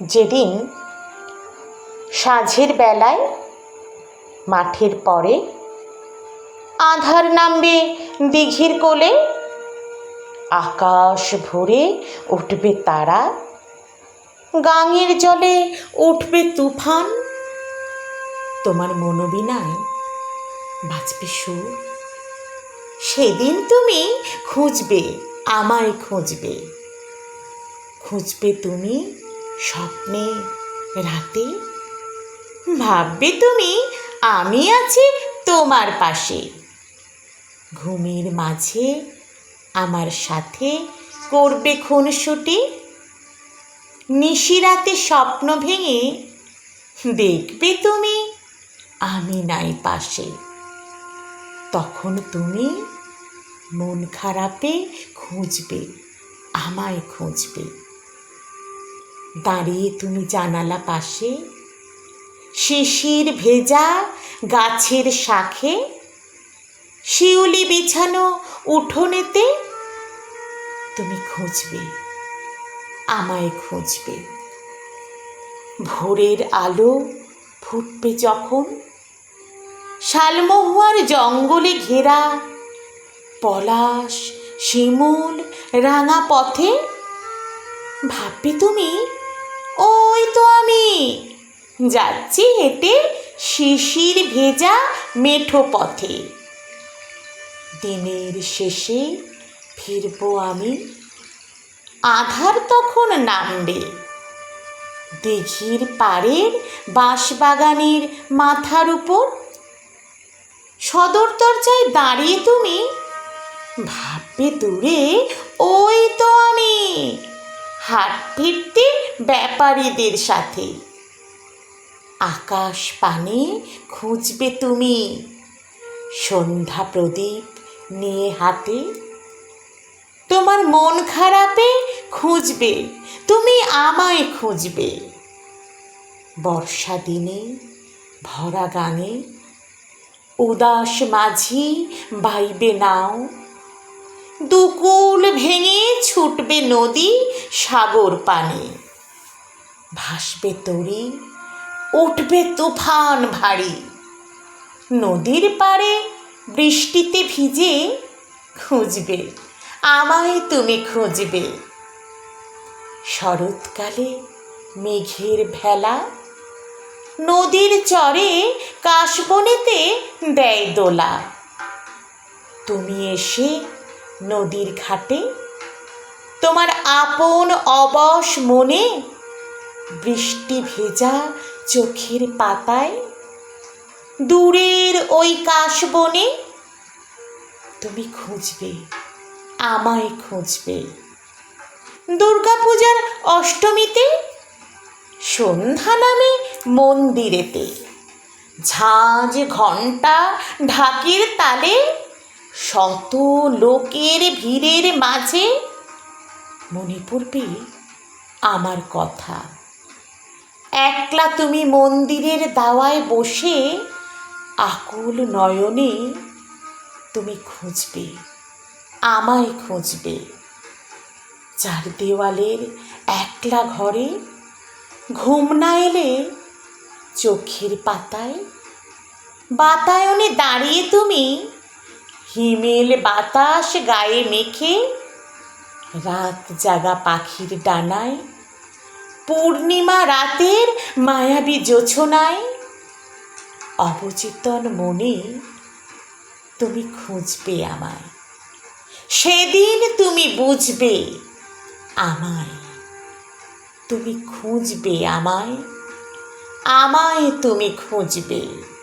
যেদিন সাঁঝের বেলায় মাঠের পরে আধার নামবে দিঘির কোলে, আকাশ ভরে উঠবে তারা, গাঙের জলে উঠবে তুফান, তোমার মনোবিনায় বাজবে সুর। সেদিন তুমি খুঁজবে, আমায় খুঁজবে। খুঁজবে তুমি স্বপ্নে রাতে? ভাববে তুমি, আমি আছি তোমার পাশে। ঘুমের মাঝে আমার সাথে করবে খুনসুটি? নিশিরাতে স্বপ্ন ভেঙে দেখবে তুমি, আমি নাই পাশে। তখন তুমি মন খারাপে খুঁজবে, আমায় খুঁজবে। দাঁড়িয়ে তুমি জানালা পাশে। শিশির ভেজা গাছের শাখে। শিউলি বিছানো উঠোনেতে তুমি খুঁজবে, আমায় খুঁজবে। ভোরের আলো ফুটবে যখন, শালমহুয়ার জঙ্গলে ঘেরা পলাশ, শিমুল, রাঙা পথে। ভাববে তুমি যাচ্ছি হেঁটে শিশির ভেজা মেঠো পথে। দিনের শেষে ফিরবো আমি। আধার তখন নামবে। দিঘির পাড়ের বাঁশবাগানের মাথার উপর। সদর দরজায় দাঁড়িয়ে তুমি। ভাববে দূরে, ওই তো আমি। হাট ফিরতে ব্যাপারীদের সাথে। আকাশ পানে খুঁজবে তুমি। সন্ধ্যা প্রদীপ নিয়ে হাতে তোমার মন খারাপে খুঁজবে, তুমি আমায় খুঁজবে। বর্ষা দিনে ভরা গানে, উদাস মাঝি বাইবে নাও। দুকুল ভেঙে ছুটবে নদী সাগর পানে। ভাসবে তরি উঠবে তুফান ভারী। নদীর পাড়ে বৃষ্টিতে ভিজে খুঁজবে, আমায় তুমি খুঁজবে। শরৎকালে মেঘের ভেলা, নদীর চরে কাশবনেতে দেয় দোলা। তুমি এসে নদীর ঘাটে, তোমার আপন অবশ মনে বৃষ্টি ভেজা চোখের পাতায়। দূরের ওই কাশবনে তুমি খুঁজবে, আমায় খুঁজবে। দুর্গাপূজার অষ্টমীতে সন্ধ্যা নামে মন্দিরেতে ঝাঁঝ ঘণ্টা ঢাকির তালে শত লোকের ভিড়ের মাঝে মনে পড়বে আমার কথা। একলা তুমি মন্দিরের দাওয়ায় বসে আকুল নয়নে তুমি খুঁজবে, আমায় খুঁজবে। চার দেওয়ালের একলা ঘরে ঘুম না এলে চোখের পাতায় বাতায়নে দাঁড়িয়ে তুমি হিমেল বাতাস গায়ে মেখে রাত জাগা পাখির ডানায় পূর্ণিমা রাতের মায়াবী জোছনায়। অবচেতন মনে তুমি খুঁজবে আমায়। সেদিন তুমি বুঝবে আমায়। তুমি খুঁজবে আমায়। আমায় তুমি খুঁজবে।